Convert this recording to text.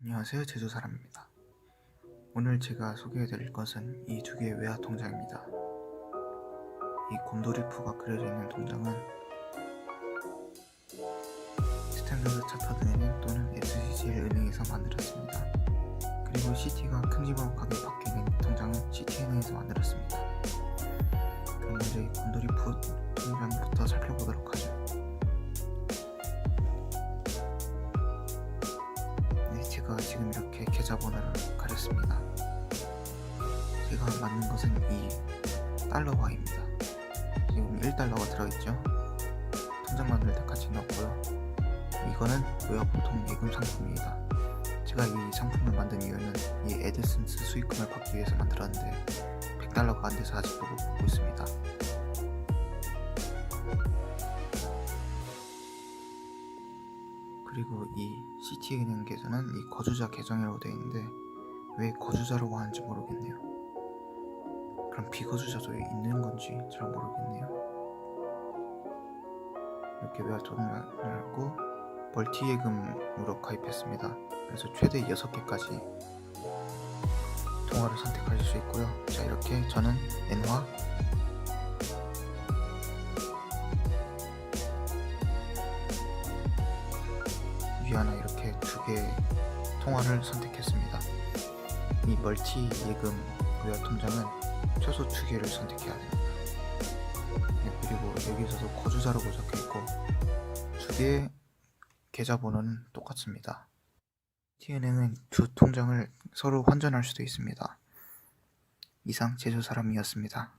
안녕하세요. 제주사람입니다. 오늘 제가 소개해드릴 것은 이 두 개의 외화 통장입니다. 이 곰돌이푸가 그려져 있는 통장은 스탠더드 차터드 은행 또는 SCCL 은행에서 만들었습니다. 그리고 CT가 큰 집으로 가게 바뀌는 통장은 CT은행에서 만들었습니다. 그럼 먼저 이 곰돌이푸 통장부터 살펴보도록 하죠. 제가 지금 이렇게 계좌번호를 가렸습니다. 제가 맞는 것은 이 달러화입니다. 지금 1달러가 들어있죠. 통장 만들 때 같이 넣었고요. 이거는 외화 보통 예금 상품입니다. 제가 이 상품을 만든 이유는 이 에드슨스 수익금을 받기 위해서 만들었는데 100달러가 안 돼서 아직도 못 받고 있습니다. 그리고 이 CT은행 계좌는 이 거주자 계정이라고 되어 있는데 왜 거주자라고 하는지 모르겠네요. 그럼 비거주자도 있는 건지 잘 모르겠네요. 이렇게 외화 돈을 하고 멀티 예금으로 가입했습니다. 그래서 최대 6개까지 통화를 선택하실 수 있고요. 자 이렇게 저는 엔화 위안화 이렇게 두 개의 통화를 선택했습니다. 이 멀티 예금 외화 통장은 최소 두 개를 선택해야 됩니다. 네, 그리고 여기서도 거주자로 적혀 있고 두 개의 계좌번호는 똑같습니다. T은행은 두 통장을 서로 환전할 수도 있습니다. 이상 제주사람이었습니다.